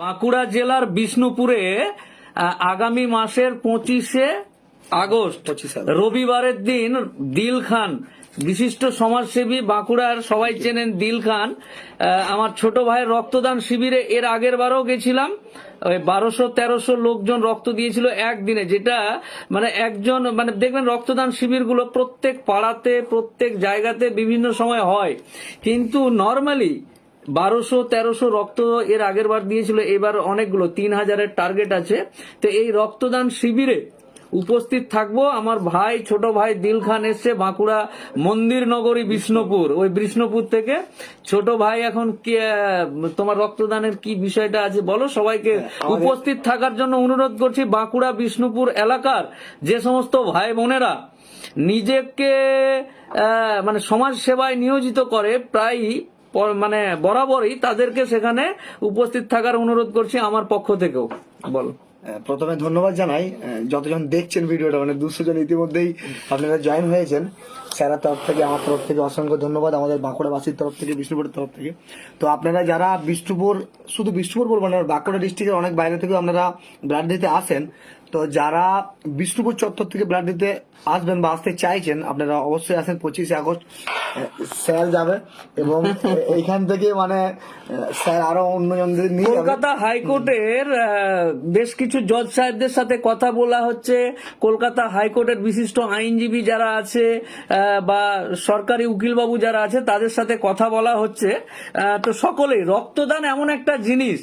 বাঁকুড়া জেলার বিষ্ণুপুরে আগামী মাসের পঁচিশে আগস্ট রবিবারের দিন দিল খান বিশিষ্ট সমাজসেবী বাঁকুড়ার সবাই চেনেন দিল খান। আমার ছোট ভাইয়ের রক্তদান শিবিরে এর আগের বারও গেছিলাম। ওই বারোশো তেরোশো লোকজন রক্ত দিয়েছিল একদিনে যেটা মানে একজন মানে দেখবেন রক্তদান শিবিরগুলো প্রত্যেক পাড়াতে প্রত্যেক জায়গাতে বিভিন্ন সময় হয়। কিন্তু নর্মালি বারোশো তেরোশো রক্ত এর আগের বার দিয়েছিল এবার অনেকগুলো তিন হাজারের টার্গেট আছে। তো এই রক্তদান শিবিরে উপস্থিত থাকব আমার ভাই ছোট ভাই দিল খান এসছে বাঁকুড়া মন্দির নগরী বিষ্ণুপুর। ওই বিষ্ণুপুর থেকে ছোট ভাই এখন কি তোমার রক্তদানের কি বিষয়টা আছে বলো? সবাইকে উপস্থিত থাকার জন্য অনুরোধ করছি বাঁকুড়া বিষ্ণুপুর এলাকার যে সমস্ত ভাই বোনেরা নিজেকে মানে সমাজ সেবায় নিয়োজিত করে প্রায়ই মানে বরাবরই তাদেরকে সেখানে উপস্থিত থাকার অনুরোধ করছি আমার পক্ষ থেকেও। বল। প্রথমে ধন্যবাদ জানাই। যতজন দেখছেন ভিডিওটা মানে দুশো জন ইতিমধ্যেই আপনারা জয়েন হয়েছেন, স্যারের তরফ থেকে, আমার তরফ থেকে অসংখ্য ধন্যবাদ, আমাদের বাঁকুড়াবাসীর তরফ থেকে, বিষ্ণুপুরের তরফ থেকে। তো আপনারা যারা বিষ্ণুপুর, শুধু বিষ্ণুপুর বলব না, বাঁকুড়া ডিস্ট্রিক্টের অনেক বাইরে থেকেও আপনারা ব্লাড দিতে আসেন তো যারা বিষ্ণুপুর চত্বর থেকে ব্লাড দিতে আসবেন বা আসতে চাইছেন আপনারা অবশ্যই আসেন পঁচিশে আগস্ট স্যার যাবে এবং এইখান থেকে মানে স্যার আরও অন্যজনদের নিয়ে কলকাতা হাইকোর্টের বেশ কিছু জজ সাহেবদের সাথে কথা বলা হচ্ছে। কলকাতা হাইকোর্টের বিশিষ্ট আইনজীবী যারা আছে বা সরকারি উকিলবাবু যারা আছে তাদের সাথে কথা বলা হচ্ছে। তো সকলেই রক্তদান এমন একটা জিনিস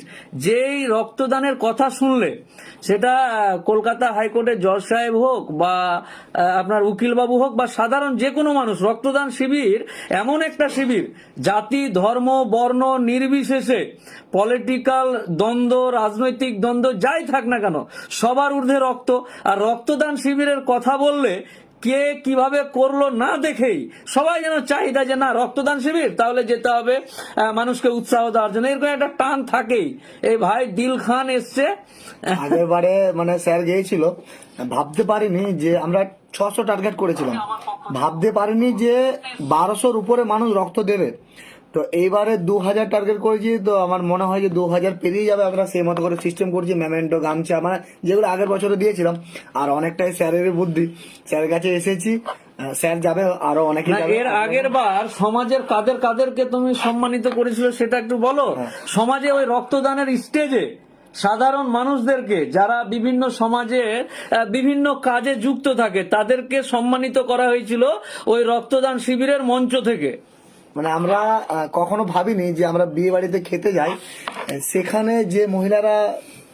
যেই রক্তদানের কথা শুনলে সেটা কলকাতা হাইকোর্টের জজ সাহেব হোক বা আপনার উকিলবাবু হোক বা সাধারণ যে কোনো মানুষ, রক্তদান শিবির এমন একটা শিবির, জাতি, ধর্ম, বর্ণ নির্বিশেষে পলিটিক্যাল দ্বন্দ্ব, রাজনৈতিক দ্বন্দ্ব, যাই থাক না কেন, সবার ঊর্ধ্বে রক্ত, আর রক্তদান শিবিরের কথা বললে কে কীভাবে করল না দেখেই সবাই যেন চাহিদা যে না, রক্তদান শিবির, তাহলে যেতে হবে মানুষকে উৎসাহ দেওয়ার জন্য। এরকম একটা টান থাকেই। এই ভাই দিল খান এসছে। আগের বারে মানে স্যার গিয়েছিল, ভাবতে পারিনি যে আমরা ছশো টার্গেট করেছিলাম। ভাবতে পারিনি যে বারোশোর উপরে মানুষ রক্ত দেবে। তো এইবারে দু হাজার টার্গেট করেছি তো আমার মনে হয় যে দু হাজার পেরিয়ে যাবে আমরা সেই মতো করে সিস্টেম করছি মেমেন্টো গামছা মানে যেগুলো আগের বছরে দিয়েছিলাম। আর অনেকটাই স্যারের বুদ্ধি। স্যারের কাছে এসেছি স্যার যাবে আরও অনেকে এর আগের বার সমাজের কাদের কাদেরকে তুমি সম্মানিত করেছিল সেটা একটু বলো? সমাজে ওই রক্তদানের স্টেজে সাধারণ মানুষদেরকে যারা বিভিন্ন সমাজে বিভিন্ন কাজে যুক্ত থাকে তাদেরকে সম্মানিত করা হয়েছিল ওই রক্তদান শিবিরের মঞ্চ থেকে। মানে আমরা কখনো ভাবিনি যে আমরা বিয়ে বাড়িতে খেতে যাই। সেখানে যে মহিলারা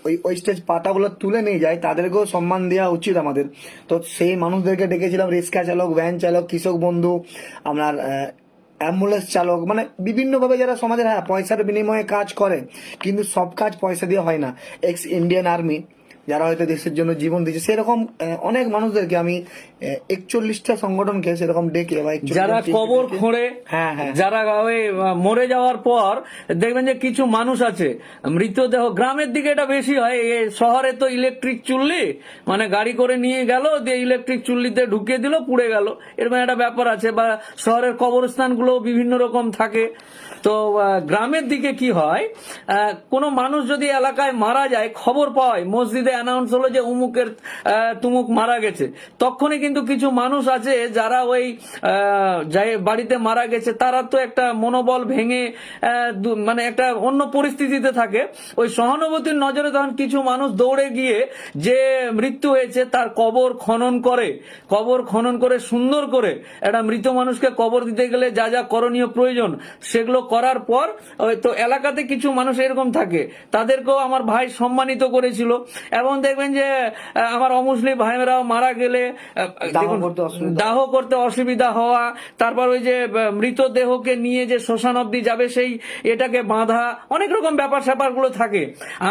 ওই ওই স্টেজ পাতাগুলো তুলে নিয়ে যায়, তাদেরকেও সম্মান দেওয়া উচিত আমাদের। তো সেই মানুষদেরকে ডেকেছিলাম, রিক্সা চালক ভ্যান চালক, কৃষক বন্ধু, আপনার অ্যাম্বুলেন্স চালক মানে বিভিন্নভাবে যারা সমাজের হ্যাঁ পয়সার বিনিময়ে কাজ করে, কিন্তু সব কাজ পয়সা দিয়ে হয় না। এক্স ইন্ডিয়ান আর্মি যারা হয়তো দেশের জন্য জীবন দিচ্ছে সেরকম অনেক মানুষদেরকে আমি একচল্লিশটা সংগঠনকে সেরকম ডেকে বা যারা কবর খোঁড়ে হ্যাঁ হ্যাঁ। যারা মরে যাওয়ার পর দেখবেন যে কিছু মানুষ আছে মৃতদেহ গ্রামের দিকে এটা বেশি হয় এ শহরে তো ইলেকট্রিক চুল্লি মানে গাড়ি করে নিয়ে গেল দিয়ে ইলেকট্রিক চুল্লিতে ঢুকিয়ে দিল পুড়ে গেল। এরকম একটা ব্যাপার আছে বা শহরের কবরস্থানগুলো বিভিন্ন রকম থাকে। তো গ্রামের দিকে কি হয় আহ, কোনো মানুষ যদি এলাকায় মারা যায় খবর পায় মসজিদে অ্যানাউন্স হলো যে উমুকের তুমুক মারা গেছে। তখনই কিন্তু কিছু মানুষ আছে যারা ওই বাড়িতে মারা গেছে, তারা তো একটা মনোবল ভেঙে মানে একটা অন্য পরিস্থিতিতে থাকে। ওই সহানুভূতির নজরে তখন কিছু মানুষ দৌড়ে গিয়ে যে মৃত্যু হয়েছে তার কবর খনন করে, কবর খনন করে সুন্দর করে একটা মৃত মানুষকে কবর দিতে গেলে যা যা করণীয় প্রয়োজন, সেগুলো করার পর তো এলাকাতে কিছু মানুষ এরকম থাকে। তাদেরকেও আমার ভাই সম্মানিত করেছিল। এবং দেখবেন যে আমার অমুসলিম ভাইয়েরাও মারা গেলে দাহ করতে অসুবিধা। হওয়া তারপর ওই যে মৃতদেহকে নিয়ে যে শ্মশান অব্দি যাবে সেই এটাকে বাঁধা অনেক রকম ব্যাপার স্যাপারগুলো থাকে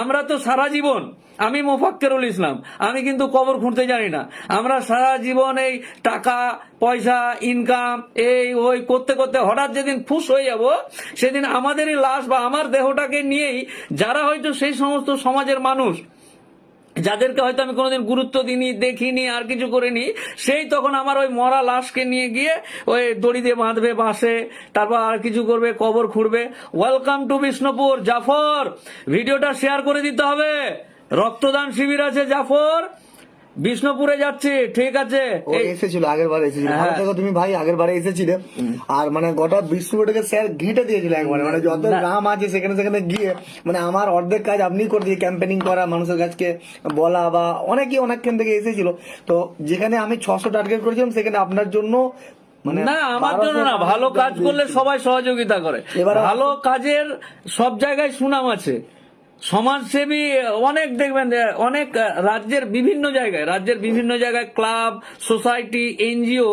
আমরা তো সারা জীবন আমি মোফাক্কেরুল ইসলাম আমি কিন্তু কবর খুঁড়তে জানি না আমরা সারা জীবন এই টাকা পয়সা ইনকাম এই ওই করতে করতে হঠাৎ যেদিন ফুস হয়ে যাব সেদিন আমাদেরই লাশ বা আমার দেহটাকে নিয়েই যারা হয়তো সেই সমস্ত সমাজের মানুষ যাদেরকে হয়তো আমি কোনোদিন গুরুত্ব দিইনি, দেখিনি, আর কিছু করিনি, সেই তখন আমার ওই মরা লাশকে নিয়ে গিয়ে ওই দড়ি দিয়ে বাঁধবে, বাসে, তারপর আর কিছু করবে, কবর খুঁড়বে। ওয়েলকাম টু বিষ্ণুপুর জাফর ভিডিওটা শেয়ার করে দিতে হবে। রক্তদান শিবির আছে জাফর বিষ্ণুপুরে যাচ্ছি ঠিক আছে। ও এসেছিল আগের বার এসেছিল। হ্যাঁ। ভালো থেকো তুমি ভাই আগের বারে এসেছিলে। আর মানে গোটা বিষ্ণুপুরটাকে স্যার ঘেঁটে দিয়েছিল একবারে। মানে যত। গ্রাম আছে সেখানে সেখানে গিয়ে মানে আমার অর্ধেক কাজ আপনি করে দিয়ে ক্যাম্পেনিং করা মানুষের কাছকে বলা বা অনেকেই অনেকক্ষণ থেকে এসেছিল। তো যেখানে আমি ছশো টার্গেট করেছিলাম সেখানে আপনার জন্য মানে না আমার জন্য না ভালো কাজ করলে সবাই সহযোগিতা করে। এবার- ভালো কাজের সব জায়গায় সুনাম আছে। সমাজসেবী, অনেক দেখবেন অনেক রাজ্যের বিভিন্ন জায়গায়, রাজ্যের বিভিন্ন জায়গায় ক্লাব, সোসাইটি, এনজিও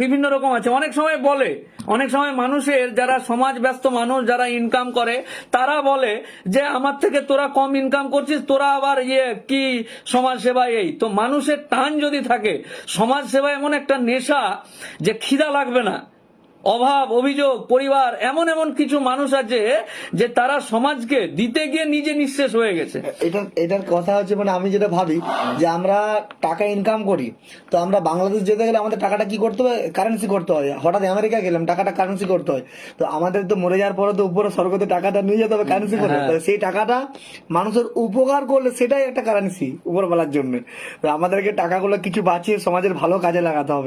বিভিন্ন রকম আছে। অনেক সময় বলে, অনেক সময় মানুষের যারা সমাজ ব্যস্ত মানুষ, যারা ইনকাম করে, তারা বলে যে, আমার থেকে তোরা কম ইনকাম করছিস, তোরা আবার ইয়ে কি সমাজ সেবায় এই? তো মানুষের টান যদি থাকে সমাজ সেবা এমন একটা নেশা যে খিদা লাগবে না। অভাব অভিযোগ পরিবার এমন এমন কিছু মানুষ আছে যে তারা সমাজকে দিতে গিয়ে নিজে নিঃশেষ হয়ে গেছে। এটা এটার কথা হচ্ছে মানে আমি যেটা ভাবি যে আমরা টাকা ইনকাম করি তো আমরা বাংলাদেশ যেতে গেলে আমাদের টাকাটা কি করতে হবে? কারেন্সি করতে হয়। হঠাৎ আমেরিকা গেলাম টাকাটা কারেন্সি করতে হয়। তো আমাদের তো মরে যাওয়ার পরে তো উপরে স্বর্গতে টাকাটা নিয়ে যেতে হবে কারেন্সি করে তো সেই টাকাটা মানুষের উপকার করলে সেটাই একটা কারেন্সি উপরবেলার জন্য। তো আমাদেরকে টাকাগুলো কিছু বাঁচিয়ে সমাজের ভালো কাজে লাগাতে হবে।